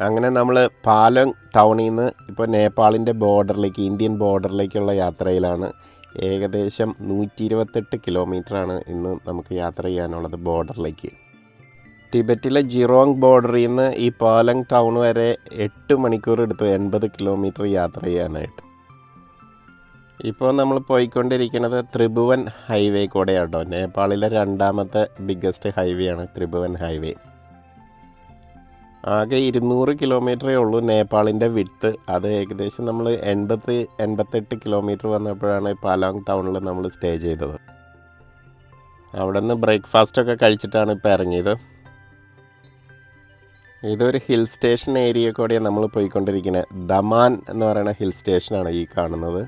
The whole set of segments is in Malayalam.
അങ്ങനെ നമ്മൾ പാലം ടൗണിൽ നിന്ന് ഇപ്പോൾ നേപ്പാളിന്റെ ബോർഡറിലേക്ക് ഇന്ത്യൻ ബോർഡറിലേക്കുള്ള യാത്രയിലാണ്. ഏകദേശം നൂറ്റി ഇരുപത്തെട്ട് കിലോമീറ്ററാണ് ഇന്ന് നമുക്ക് യാത്ര ചെയ്യാനുള്ളത് ബോർഡറിലേക്ക്. ടിബറ്റിലെ ജിറോങ് ബോർഡറിൽ നിന്ന് ഈ പാലങ് ടൗൺ വരെ എട്ട് മണിക്കൂർ എടുത്തു എൺപത് കിലോമീറ്റർ യാത്ര ചെയ്യാനായിട്ട്. ഇപ്പോൾ നമ്മൾ പോയിക്കൊണ്ടിരിക്കുന്നത് ത്രിഭുവൻ ഹൈവേ കൂടെയാണ് കേട്ടോ നേപ്പാളിലെ രണ്ടാമത്തെ ബിഗ്ഗസ്റ്റ് ഹൈവേ ആണ് ത്രിഭുവൻ ഹൈവേ. ആകെ ഇരുന്നൂറ് കിലോമീറ്ററേ ഉള്ളൂ നേപ്പാളിന്റെ വിട്ത്ത്. അത് ഏകദേശം നമ്മൾ എൺപത്തി എൺപത്തെട്ട് കിലോമീറ്റർ വന്നപ്പോഴാണ് പാലോങ് ടൗണിൽ നമ്മൾ സ്റ്റേ ചെയ്തത്. അവിടെ നിന്ന് ബ്രേക്ക്ഫാസ്റ്റൊക്കെ കഴിച്ചിട്ടാണ് ഇപ്പോൾ ഇറങ്ങിയത്. ഇതൊരു ഹിൽ സ്റ്റേഷൻ ഏരിയ കൂടെയാണ് നമ്മൾ പോയിക്കൊണ്ടിരിക്കുന്നത് ദമാൻ എന്ന് പറയുന്ന ഹിൽ സ്റ്റേഷനാണ് ഈ കാണുന്നത്.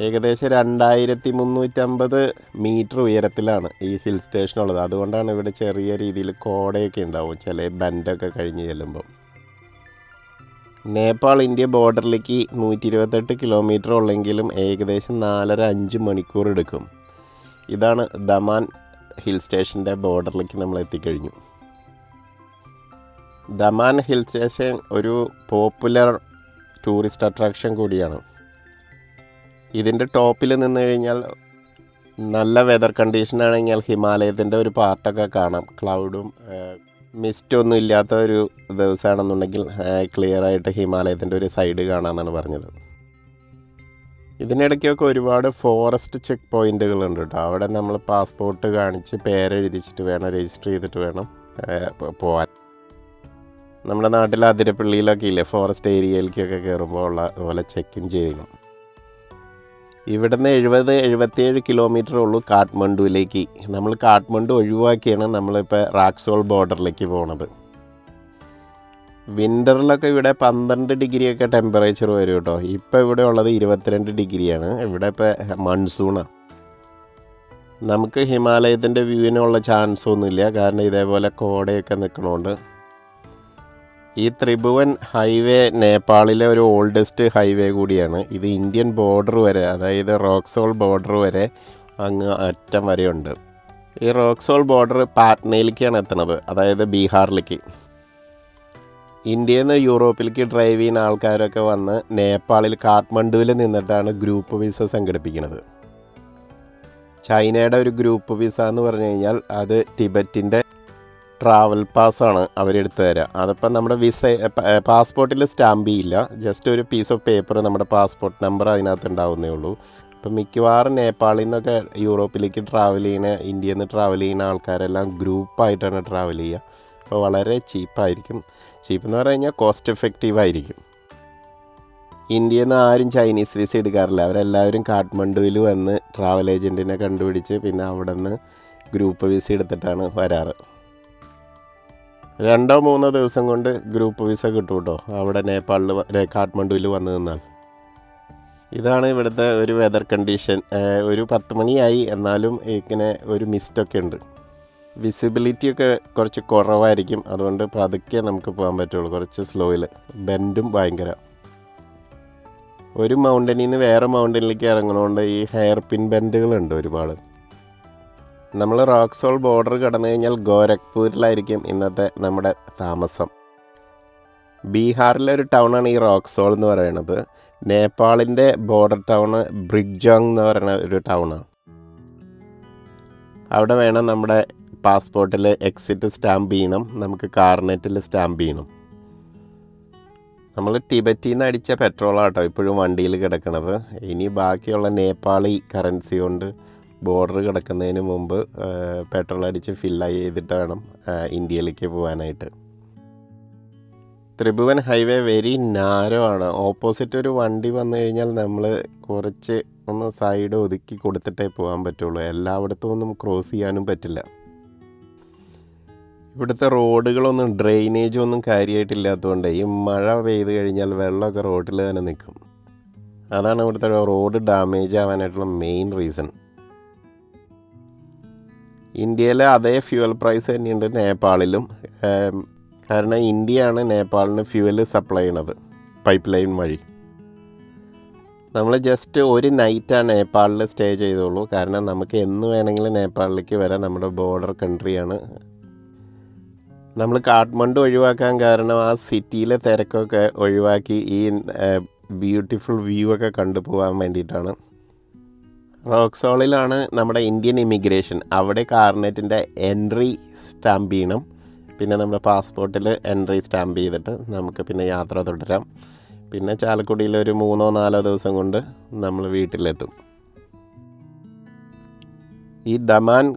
ഏകദേശം രണ്ടായിരത്തി മുന്നൂറ്റമ്പത് മീറ്റർ ഉയരത്തിലാണ് ഈ ഹിൽ സ്റ്റേഷൻ ഉള്ളത് അതുകൊണ്ടാണ് ഇവിടെ ചെറിയ രീതിയിൽ കോടയൊക്കെ ഉണ്ടാവും ചില ബൻഡൊക്കെ കഴിഞ്ഞ് ചെല്ലുമ്പോൾ നേപ്പാൾ ഇന്ത്യ ബോർഡറിലേക്ക് നൂറ്റി ഇരുപത്തെട്ട് കിലോമീറ്റർ ഉള്ളെങ്കിലും ഏകദേശം നാലര അഞ്ച് മണിക്കൂർ എടുക്കും. ഇതാണ് ദമാൻ ഹിൽ സ്റ്റേഷന്റെ ബോർഡറിലേക്ക് നമ്മൾ എത്തിക്കഴിഞ്ഞു. ദമാൻ ഹിൽ സ്റ്റേഷൻ ഒരു പോപ്പുലർ ടൂറിസ്റ്റ് അട്രാക്ഷൻ കൂടിയാണ്. ഇതിന്റെ ടോപ്പിൽ നിന്ന് കഴിഞ്ഞാൽ നല്ല വെതർ കണ്ടീഷൻ ആണെങ്കിൽ ഹിമാലയത്തിന്റെ ഒരു പാർട്ടൊക്കെ കാണാം. ക്ലൗഡും മിസ്റ്റൊന്നും ഇല്ലാത്ത ഒരു ദിവസമാണെന്നുണ്ടെങ്കിൽ ക്ലിയർ ആയിട്ട് ഹിമാലയത്തിന്റെ ഒരു സൈഡ് കാണാമെന്നാണ് പറഞ്ഞത്. ഇതിനിടയ്ക്കൊക്കെ ഒരുപാട് ഫോറസ്റ്റ് ചെക്ക് പോയിന്റുകളുണ്ട് കേട്ടോ അവിടെ നമ്മൾ പാസ്പോർട്ട് കാണിച്ച് പേരെഴുതിച്ചിട്ട് വേണം രജിസ്റ്റർ ചെയ്തിട്ട് വേണം പോവാൻ. നമ്മുടെ നാട്ടിൽ അതിരപ്പള്ളിയിലൊക്കെ ഇല്ലേ? ഫോറസ്റ്റ് ഏരിയയിലേക്കൊക്കെ കയറുമ്പോൾ ഉള്ള പോലെ ചെക്ക് ചെയ്യണം. ഇവിടുന്ന് എഴുപത് എഴുപത്തിയേഴ് കിലോമീറ്റർ ഉള്ളൂ കാഠ്മണ്ഡുവിലേക്ക്. നമ്മൾ കാഠ്മണ്ഡു ഒഴിവാക്കിയാണ് നമ്മളിപ്പോൾ റാക്സോൾ ബോർഡറിലേക്ക് പോണത്. വിന്ററിലൊക്കെ ഇവിടെ പന്ത്രണ്ട് ഡിഗ്രിയൊക്കെ ടെമ്പറേച്ചർ വരും കേട്ടോ. ഇപ്പോൾ ഇവിടെ ഉള്ളത് ഇരുപത്തിരണ്ട് ഡിഗ്രിയാണ്. ഇവിടെ ഇപ്പോൾ മൺസൂണാണ് നമുക്ക് ഹിമാലയത്തിന്റെ വ്യൂവിനുള്ള ചാൻസ് ഒന്നുമില്ല. കാരണം ഇതേപോലെ കോടയൊക്കെ നിൽക്കണോണ്ട് ഈ ത്രിഭുവൻ ഹൈവേ നേപ്പാളിലെ ഒരു ഓൾഡസ്റ്റ് ഹൈവേ കൂടിയാണ്. ഇത് ഇന്ത്യൻ ബോർഡർ വരെ അതായത് റോക്സോൾ ബോർഡർ വരെ അങ്ങ് അറ്റം വരെയുണ്ട്. ഈ റോക്സോൾ ബോർഡർ പാറ്റ്നയിലേക്കാണ് എത്തുന്നത് അതായത് ബീഹാറിലേക്ക്. ഇന്ത്യയിൽ നിന്ന് യൂറോപ്പിലേക്ക് ഡ്രൈവ് ചെയ്യുന്ന ആൾക്കാരൊക്കെ വന്ന് നേപ്പാളിൽ കാഠ്മണ്ഡുവിൽ നിന്നിട്ടാണ് ഗ്രൂപ്പ് വിസ സംഘടിപ്പിക്കുന്നത്. ചൈനയുടെ ഒരു ഗ്രൂപ്പ് വിസ എന്ന് പറഞ്ഞു കഴിഞ്ഞാൽ അത് ടിബറ്റിന്റെ ട്രാവൽ പാസ്സാണ് അവരെടുത്ത് തരിക അതിപ്പം നമ്മുടെ വിസ പാസ്പോർട്ടിൽ സ്റ്റാമ്പ് ഇല്ല ജസ്റ്റ് ഒരു പീസ് ഓഫ് പേപ്പർ നമ്മുടെ പാസ്പോർട്ട് നമ്പർ അതിനകത്ത് ഉണ്ടാവുന്നേ ഉള്ളൂ. ഇപ്പം മിക്കവാറും നേപ്പാളിൽ നിന്നൊക്കെ യൂറോപ്പിലേക്ക് ട്രാവൽ ചെയ്യുന്ന ഇന്ത്യയിൽ നിന്ന് ട്രാവൽ ചെയ്യുന്ന ആൾക്കാരെല്ലാം ഗ്രൂപ്പായിട്ടാണ് ട്രാവൽ ചെയ്യുക. അപ്പോൾ വളരെ ചീപ്പായിരിക്കും ചീപ്പ് എന്ന് പറഞ്ഞു കഴിഞ്ഞാൽ കോസ്റ്റ് എഫക്റ്റീവ് ആയിരിക്കും. ഇന്ത്യയിൽ നിന്ന് ആരും ചൈനീസ് വിസ എടുക്കാറില്ല. അവരെല്ലാവരും കാഠ്മണ്ഡുവിൽ വന്ന് ട്രാവൽ ഏജന്റിനെ കണ്ടുപിടിച്ച് പിന്നെ അവിടെ നിന്ന് ഗ്രൂപ്പ് വിസ എടുത്തിട്ടാണ് വരാറ്. രണ്ടോ മൂന്നോ ദിവസം കൊണ്ട് ഗ്രൂപ്പ് വിസ കിട്ടും കേട്ടോ. അവിടെ നേപ്പാളിൽ കാഠ്മണ്ഡുവിൽ വന്നു നിന്നാൽ. ഇതാണ് ഇവിടുത്തെ ഒരു വെതർ കണ്ടീഷൻ ഒരു പത്ത് മണിയായി. എന്നാലും ഇങ്ങനെ ഒരു മിസ്റ്റൊക്കെ ഉണ്ട്. വിസിബിലിറ്റിയൊക്കെ കുറച്ച് കുറവായിരിക്കും. അതുകൊണ്ട് പതുക്കെ നമുക്ക് പോകാൻ പറ്റുള്ളൂ. കുറച്ച് സ്ലോയിൽ ബെൻഡും ഭയങ്കര. ഒരു മൗണ്ടനിൽ നിന്ന് വേറെ മൗണ്ടനിലേക്ക് ഇറങ്ങണോണ്ട് ഈ ഹെയർ പിൻ ബെൻഡുകളുണ്ട് ഒരുപാട്. നമ്മൾ റോക്സോൾ ബോർഡർ കടന്നു കഴിഞ്ഞാൽ ഗോരഖ്പൂരിലായിരിക്കും ഇന്നത്തെ നമ്മുടെ താമസം. ബീഹാറിലെ ഒരു ടൗണാണ് ഈ റോക്സോൾ എന്ന് പറയുന്നത്. നേപ്പാളിന്റെ ബോർഡർ ടൗണ് ബ്രിഗ്ജോങ് എന്ന് പറയുന്ന ഒരു ടൗണാണ് അവിടെ വേണം നമ്മുടെ പാസ്പോർട്ടിൽ എക്സിറ്റ് സ്റ്റാമ്പ് ചെയ്യണം നമുക്ക് കാർനെറ്റിൽ സ്റ്റാമ്പ് ചെയ്യണം. നമ്മൾ ടിബറ്റിൽ നിന്ന് അടിച്ച പെട്രോളാട്ടോ ഇപ്പോഴും വണ്ടിയിൽ കിടക്കുന്നത് ഇനി ബാക്കിയുള്ള നേപ്പാളി കറൻസി കൊണ്ട് ബോർഡർ കിടക്കുന്നതിന് മുമ്പ് പെട്രോൾ അടിച്ച് ഫില്ലായി ചെയ്തിട്ട് വേണം ഇന്ത്യയിലേക്ക് പോകാനായിട്ട്. ത്രിഭുവൻ ഹൈവേ വെരി നാരോ ആണ്. ഓപ്പോസിറ്റ് ഒരു വണ്ടി വന്നു കഴിഞ്ഞാൽ നമ്മൾ കുറച്ച് ഒന്ന് സൈഡ് ഒതുക്കി കൊടുത്തിട്ടേ പോകാൻ പറ്റുള്ളൂ. എല്ലായിടത്തും ഒന്നും ക്രോസ് ചെയ്യാനും പറ്റില്ല. ഇവിടുത്തെ റോഡുകളൊന്നും ഡ്രെയിനേജ് ഒന്നും കാര്യമായിട്ടില്ലാത്തതുകൊണ്ട് ഈ മഴ പെയ്ത് കഴിഞ്ഞാൽ വെള്ളമൊക്കെ റോഡിൽ തന്നെ നിൽക്കും. അതാണ് ഇവിടുത്തെ റോഡ് ഡാമേജ് ആവാനായിട്ടുള്ള മെയിൻ റീസൺ ഇന്ത്യയിലെ അതേ ഫ്യൂവൽ പ്രൈസ് തന്നെയുണ്ട് നേപ്പാളിലും. കാരണം ഇന്ത്യയാണ് നേപ്പാളിന് ഫ്യൂവൽ സപ്ലൈ ചെയ്യണത് പൈപ്പ് ലൈൻ വഴി. നമ്മൾ ജസ്റ്റ് ഒരു നൈറ്റാണ് നേപ്പാളിൽ സ്റ്റേ ചെയ്തോളൂ. കാരണം നമുക്ക് എന്ന് വേണമെങ്കിലും നേപ്പാളിലേക്ക് വരാം. നമ്മുടെ ബോർഡർ കൺട്രിയാണ് നമ്മൾ കാഠ്മണ്ഡു ഒഴിവാക്കാൻ കാരണം ആ സിറ്റിയിലെ തിരക്കൊക്കെ ഒഴിവാക്കി ഈ ബ്യൂട്ടിഫുൾ വ്യൂ ഒക്കെ കണ്ടു പോകാൻ വേണ്ടിയിട്ടാണ്. റോക്സോളിലാണ് നമ്മുടെ ഇന്ത്യൻ ഇമിഗ്രേഷൻ. അവിടെ കാർണേറ്റിന്റെ എൻട്രി സ്റ്റാമ്പ് ചെയ്യണം. പിന്നെ നമ്മുടെ പാസ്പോർട്ടിൽ എൻട്രി സ്റ്റാമ്പ് ചെയ്തിട്ട് നമുക്ക് പിന്നെ യാത്ര തുടരാം. പിന്നെ ചാലക്കുടിയിൽ ഒരു മൂന്നോ നാലോ ദിവസം കൊണ്ട് നമ്മൾ വീട്ടിലെത്തും. ഈ ദമാൻ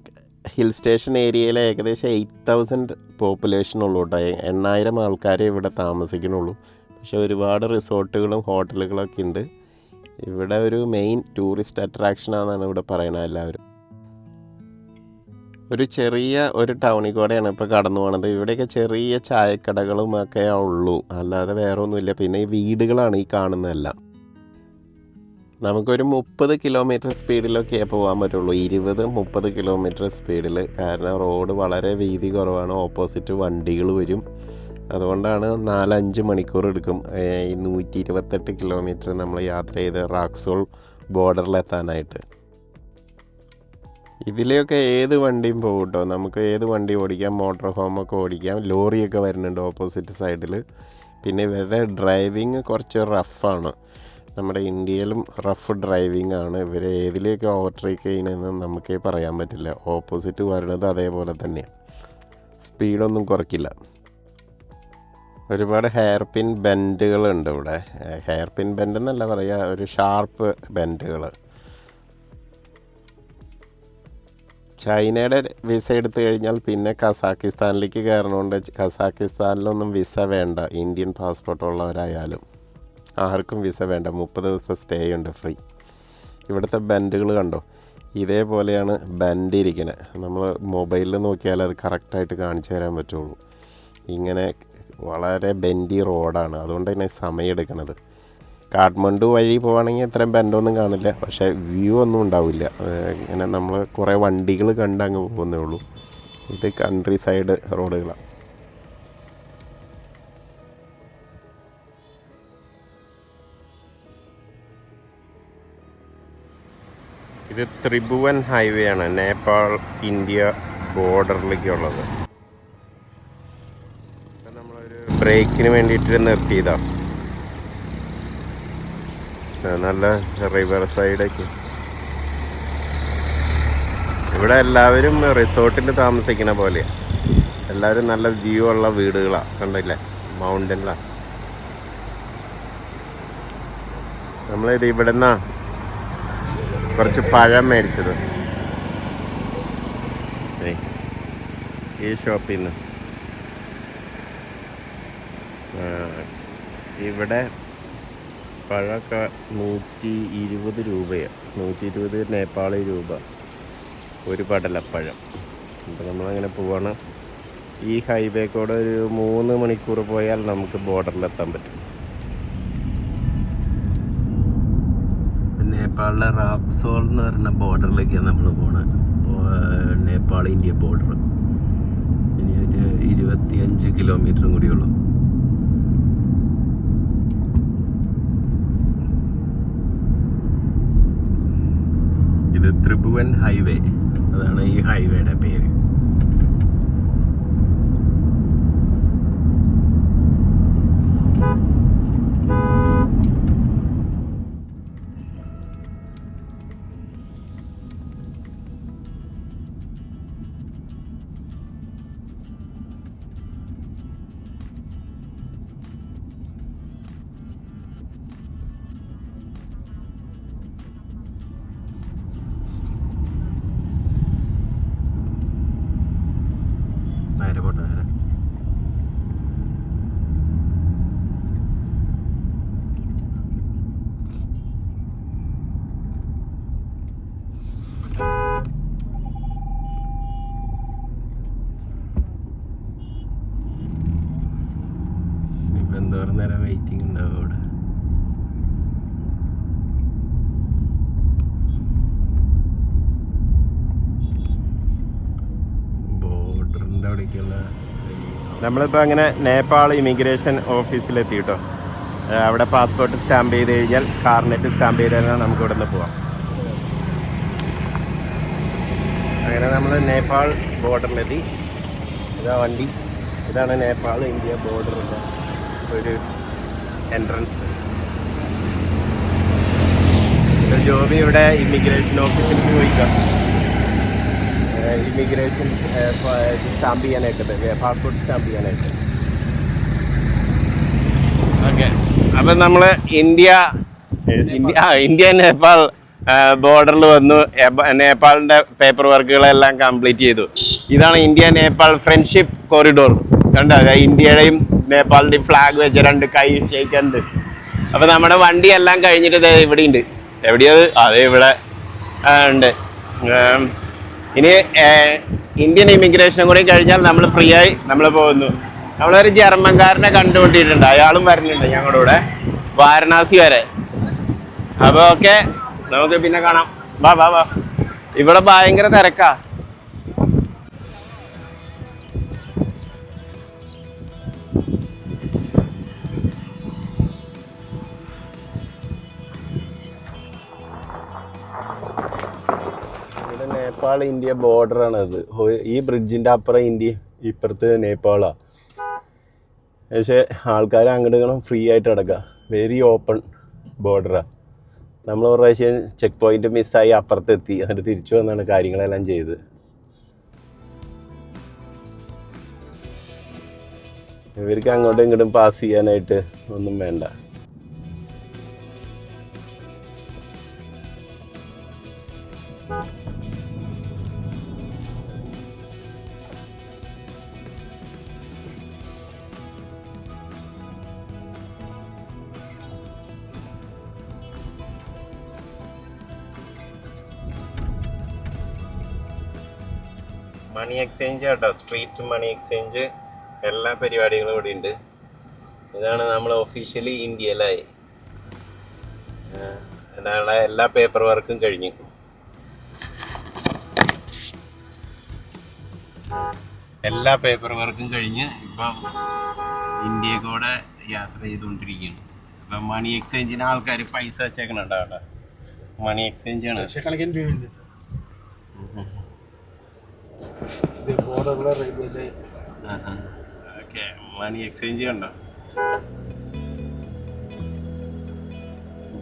ഹിൽ സ്റ്റേഷൻ ഏരിയയിൽ ഏകദേശം എയ്റ്റ് തൗസൻഡ് പോപ്പുലേഷൻ ഉള്ളൂ കേട്ടോ. എണ്ണായിരം ആൾക്കാരെ ഇവിടെ താമസിക്കണുള്ളൂ പക്ഷേ ഒരുപാട് റിസോർട്ടുകളും ഹോട്ടലുകളൊക്കെ ഉണ്ട്. ഇവിടെ ഒരു മെയിൻ ടൂറിസ്റ്റ് അട്രാക്ഷനാണെന്നാണ് ഇവിടെ പറയണത് എല്ലാവരും. ഒരു ചെറിയ ഒരു ടൗണിൽ കൂടെയാണ് ഇപ്പോൾ കടന്നു പോണത്. ഇവിടെയൊക്കെ ചെറിയ ചായക്കടകളും ഒക്കെ ഉള്ളൂ. അല്ലാതെ വേറെ ഒന്നുമില്ല പിന്നെ ഈ വീടുകളാണ് ഈ കാണുന്നതെല്ലാം. നമുക്കൊരു മുപ്പത് കിലോമീറ്റർ സ്പീഡിലൊക്കെ പോകാൻ പറ്റുള്ളൂ. ഇരുപത് മുപ്പത് കിലോമീറ്റർ സ്പീഡിൽ കാരണം റോഡ് വളരെ വീതി കുറവാണ്. ഓപ്പോസിറ്റ് വണ്ടികൾ വരും. അതുകൊണ്ടാണ് നാലഞ്ച് മണിക്കൂർ എടുക്കും. ഈ നൂറ്റി ഇരുപത്തെട്ട് കിലോമീറ്റർ നമ്മൾ യാത്ര ചെയ്ത് റാക്സോൾ ബോർഡറിലെത്താനായിട്ട്. ഇതിലെയൊക്കെ ഏത് വണ്ടിയും പോകും കേട്ടോ നമുക്ക് ഏത് വണ്ടി ഓടിക്കാം? മോട്ടോർ ഹോമൊക്കെ ഓടിക്കാം. ലോറിയൊക്കെ വരുന്നുണ്ട് ഓപ്പോസിറ്റ് സൈഡിൽ പിന്നെ ഇവരുടെ ഡ്രൈവിങ് കുറച്ച് റഫാണ്. നമ്മുടെ ഇന്ത്യയിലും റഫ് ഡ്രൈവിംഗ് ആണ് ഇവർ ഏതിലേക്ക് ഓവർടേക്ക് ചെയ്യണമെന്ന് നമുക്കേ പറയാൻ പറ്റില്ല. ഓപ്പോസിറ്റ് വരുന്നത് അതേപോലെ തന്നെ സ്പീഡൊന്നും കുറയ്ക്കില്ല. ഒരുപാട് ഹെയർ പിൻ ബെൻഡുകളുണ്ട് ഇവിടെ. ഹെയർ പിൻ ബെൻഡ് എന്നല്ല പറയുക ഒരു ഷാർപ്പ് ബെൻഡുകൾ ചൈനയുടെ വിസ എടുത്തു കഴിഞ്ഞാൽ പിന്നെ കസാക്കിസ്ഥാനിലേക്ക് കയറണമുണ്ട് കസാക്കിസ്ഥാനിലൊന്നും വിസ വേണ്ട. ഇന്ത്യൻ പാസ്പോർട്ട് ഉള്ളവരായാലും ആർക്കും വിസ വേണ്ട. മുപ്പത് ദിവസത്തെ സ്റ്റേ ഉണ്ട് ഫ്രീ ഇവിടുത്തെ ബെൻഡുകൾ കണ്ടോ? ഇതേപോലെയാണ് ബെൻഡ് ഇരിക്കുന്നത് നമ്മൾ മൊബൈലിൽ നോക്കിയാൽ അത് കറക്റ്റായിട്ട് കാണിച്ചു തരാൻ പറ്റുള്ളൂ. ഇങ്ങനെ വളരെ ബെൻഡി റോഡാണ്. അതുകൊണ്ട് തന്നെ സമയം എടുക്കണത്. കാഠ്മണ്ഡു വഴി പോവുകയാണെങ്കിൽ അത്രയും ബെൻഡൊന്നും കാണില്ല. പക്ഷേ വ്യൂ ഒന്നും ഉണ്ടാവില്ല. ഇങ്ങനെ നമ്മൾ കുറേ വണ്ടികൾ കണ്ട് അങ്ങ് പോകുന്നേ ഉള്ളൂ. ഇത് കൺട്രി സൈഡ് റോഡുകളാണ് ഇത് ത്രിഭുവൻ ഹൈവേ ആണ്. നേപ്പാൾ ഇന്ത്യ ബോർഡറിലേക്കുള്ളത് ബ്രേക്കിന് വേണ്ടിയിട്ട് നിർത്തിയതാ. നല്ല റിവർ സൈഡൊക്കെ. ഇവിടെ എല്ലാവരും റിസോർട്ടിൽ താമസിക്കുന്ന പോലെയാണ് എല്ലാവരും നല്ല വ്യൂ ഉള്ള വീടുകളാണ് കണ്ടില്ലേ? മൗണ്ടനിലാണ് നമ്മളിത് നിന്നാ കുറച്ച് പഴം മേടിച്ചത്. ഈ ഷോപ്പിൽ നിന്ന് ഇവിടെ പഴമൊക്കെ നൂറ്റി ഇരുപത് രൂപയാണ് നൂറ്റി ഇരുപത് നേപ്പാളി രൂപ. ഒരു പടലപ്പഴം. അപ്പോൾ നമ്മളങ്ങനെ പോവാണ്. ഈ ഹൈവേ കൂടെ ഒരു മൂന്ന് മണിക്കൂർ പോയാൽ നമുക്ക് ബോർഡറിലെത്താൻ പറ്റും. നേപ്പാളിലെ റാക്സോൾ എന്ന് പറയുന്ന ബോർഡറിലേക്കാണ് നമ്മൾ പോകുന്നത് നേപ്പാൾ ഇന്ത്യ ബോർഡർ ഇനി ഒരു ഇരുപത്തിയഞ്ച് കിലോമീറ്ററും കൂടിയുള്ളൂ ഇത് ത്രിഭുവൻ ഹൈവേ. അതാണ് ഈ ഹൈവേയുടെ പേര്. നമ്മളിപ്പോൾ അങ്ങനെ നേപ്പാൾ ഇമിഗ്രേഷൻ ഓഫീസിലെത്തി കേട്ടോ അവിടെ പാസ്പോർട്ട് സ്റ്റാമ്പ് ചെയ്ത് കഴിഞ്ഞാൽ കാർനെറ്റ് സ്റ്റാമ്പ് ചെയ്ത് കഴിഞ്ഞാൽ നമുക്ക് ഇവിടെ നിന്ന് പോവാം. അങ്ങനെ നമ്മൾ നേപ്പാൾ ബോർഡറിലെത്തി ഇതാ വണ്ടി. ഇതാണ് നേപ്പാൾ ഇന്ത്യ ബോർഡറിന്റെ ഒരു എൻട്രൻസ് ജോബി ഇവിടെ ഇമിഗ്രേഷൻ ഓഫീസിൽ പോയിക്കാം. ഇമിഗ്രേഷൻ സ്റ്റാമ്പ് ചെയ്യാനായിട്ട് പാസ്പോർട്ട് സ്റ്റാമ്പ് ചെയ്യാനായിട്ട്. ഓക്കെ അപ്പം നമ്മൾ ഇന്ത്യ ഇന്ത്യ നേപ്പാൾ ബോർഡറിൽ വന്നു. നേപ്പാളിന്റെ പേപ്പർ വർക്കുകളെല്ലാം കംപ്ലീറ്റ് ചെയ്തു. ഇതാണ് ഇന്ത്യ നേപ്പാൾ ഫ്രണ്ട്ഷിപ്പ് കോറിഡോർ കണ്ടോ? ഇന്ത്യയുടെയും നേപ്പാളിന്റെയും ഫ്ലാഗ് വെച്ച രണ്ട് കൈ ഷേക്കുണ്ട് അപ്പൊ നമ്മുടെ വണ്ടി എല്ലാം കഴിഞ്ഞിട്ട് ഇവിടെ ഉണ്ട് എവിടെയത് അതെ ഇവിടെ ഉണ്ട്. ഇനി ഇന്ത്യൻ ഇമിഗ്രേഷനും കൂടി കഴിഞ്ഞാൽ നമ്മൾ ഫ്രീ ആയി നമ്മൾ പോകുന്നു. നമ്മളൊരു ജർമ്മൻകാരനെ കണ്ടുകൊണ്ടിട്ടുണ്ട് അയാളും വരുന്നുണ്ട് ഞങ്ങളുടെ കൂടെ. വാരണാസി വരെ. അപ്പോൾ ഓക്കെ നമുക്ക് പിന്നെ കാണാം. വാ വാ വാ. ഇവിടെ ഭയങ്കര തിരക്കാ. നേപ്പാൾ ഇന്ത്യ ബോർഡറാണ് അത്. ഈ ബ്രിഡ്ജിന്റെ അപ്പുറം ഇന്ത്യ ഇപ്പുറത്ത് നേപ്പാളാ. പക്ഷേ ആൾക്കാർ അങ്ങോട്ടും ഫ്രീ ആയിട്ട് കിടക്കുക വെരി ഓപ്പൺ ബോർഡറാണ് നമ്മൾ ഒരു പ്രാവശ്യം ചെക്ക് പോയിന്റ് മിസ്സായി അപ്പുറത്തെത്തി. എന്നിട്ട് തിരിച്ചു വന്നാണ് കാര്യങ്ങളെല്ലാം ചെയ്ത്. ഇവർക്ക് അങ്ങോട്ടും ഇങ്ങോട്ടും പാസ് ചെയ്യാനായിട്ട് ഒന്നും വേണ്ട. മണി എക്സ്ചേഞ്ച് കേട്ടോ സ്ട്രീറ്റ് മണി എക്സ്ചേഞ്ച് എല്ലാ പരിപാടികളും ഇവിടെ ഉണ്ട് ഇതാണ് നമ്മൾ ഒഫീഷ്യലി ഇന്ത്യയിലായി. അതിനുള്ള എല്ലാ പേപ്പർ വർക്കും കഴിഞ്ഞു. എല്ലാ പേപ്പർ വർക്കും കഴിഞ്ഞ് ഇപ്പം ഇന്ത്യയെ കൂടെ യാത്ര ചെയ്തുകൊണ്ടിരിക്കുകയാണ്. ഇപ്പം മണി എക്സ്ചേഞ്ചിന് ആൾക്കാർ പൈസ വെച്ചേക്കണുണ്ടോ അവിടെ. മണി എക്സ്ചേഞ്ച് ആണ്. ലക്ഷക്കണക്കിന് രൂപയുണ്ട് ഇത് railway line okay money exchange കണ്ടോ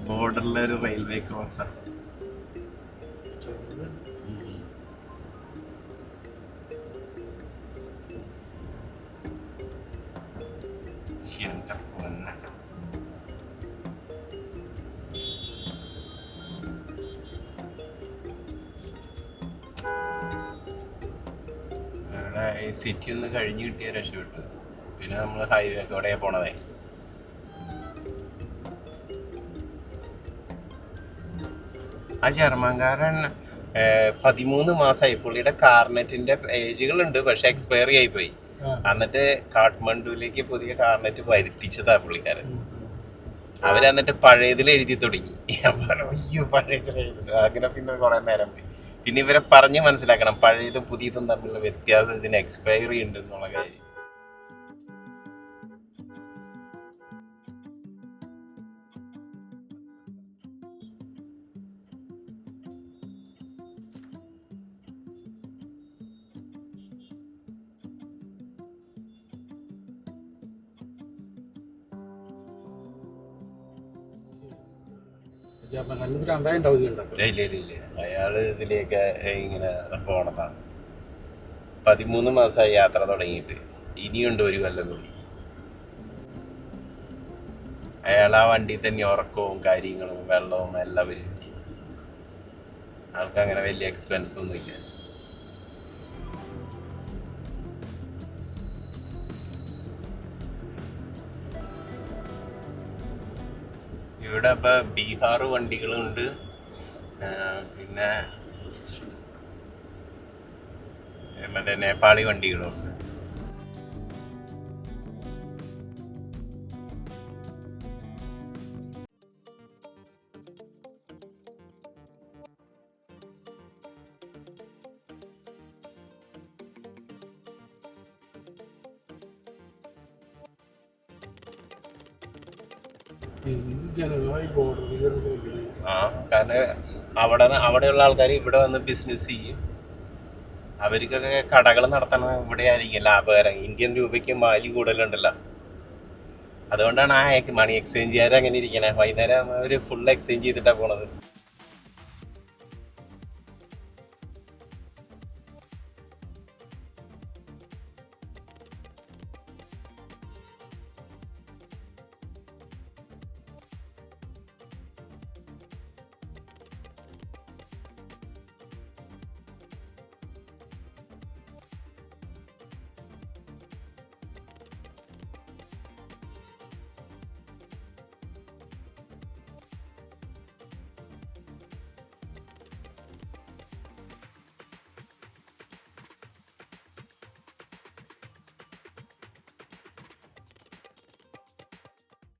ബോർഡറിലെ ഒരു റെയിൽവേ ക്രോസ് ആണ് പൊന്നെ. ഈ സിറ്റി ഒന്ന് കഴിഞ്ഞ് കിട്ടിയ രക്ഷപ്പെട്ടു. പിന്നെ നമ്മൾ ഹൈവേ കൂടെ പോണതേ? ആ ജർമ്മൻകാരൻ പതിമൂന്ന് മാസമായി പുള്ളിയുടെ കാർനെറ്റിന്റെ പേജുകളുണ്ട് പക്ഷെ എക്സ്പയറി ആയിപ്പോയി എന്നിട്ട് കാഠ്മണ്ഡുവിലേക്ക് പുതിയ കാർനെറ്റ് വരുത്തിച്ചതാ പുള്ളിക്കാരൻ. അവരെന്നിട്ട് പഴയതിൽ എഴുതി തുടങ്ങി. അയ്യോ പഴയതിൽ എഴുതി അങ്ങനെ പിന്നെ കുറെ നേരം പോയി. പിന്നെ ഇവരെ പറഞ്ഞ് മനസ്സിലാക്കണം പഴയതും പുതിയതും തമ്മിലുള്ള വ്യത്യാസം ഇതിന് എക്സ്പയറി ഉണ്ട് എന്നുള്ള കാര്യം. ഇല്ല ഇല്ല ഇല്ല അയാൾ ഇതിലേക്ക് ഇങ്ങനെ പോണതാണ്. പതിമൂന്ന് മാസമായി യാത്ര തുടങ്ങിയിട്ട്. ഇനിയുണ്ട് ഒരു കൊല്ലം കൂടി. അയാൾ ആ വണ്ടി തന്നെ ഉറക്കവും കാര്യങ്ങളും വെള്ളവും എല്ലാം വരും. ആൾക്കങ്ങനെ വലിയ എക്സ്പെൻസ് ഒന്നും ഇവിടെ ഇപ്പൊ ബീഹാർ വണ്ടികളുണ്ട്. പിന്നെ മറ്റേ നേപ്പാളി വണ്ടികളുണ്ട് ആ കാരണം അവിടെ അവിടെയുള്ള ആൾക്കാർ ഇവിടെ വന്ന് ബിസിനസ് ചെയ്യും. അവർക്കൊക്കെ കടകൾ നടത്തണ ഇവിടെ ആയിരിക്കും ലാഭകരം. ഇന്ത്യൻ രൂപയ്ക്ക് വാല്യൂ കൂടുതലുണ്ടല്ലോ. അതുകൊണ്ടാണ് ആ മണി എക്സ്ചേഞ്ച് എക്സ്ചേഞ്ചുകാർ അങ്ങനെ ഇരിക്കണേ. വൈകുന്നേരം അവർ ഫുൾ എക്സ്ചേഞ്ച് ചെയ്തിട്ടാണ് പോണത്.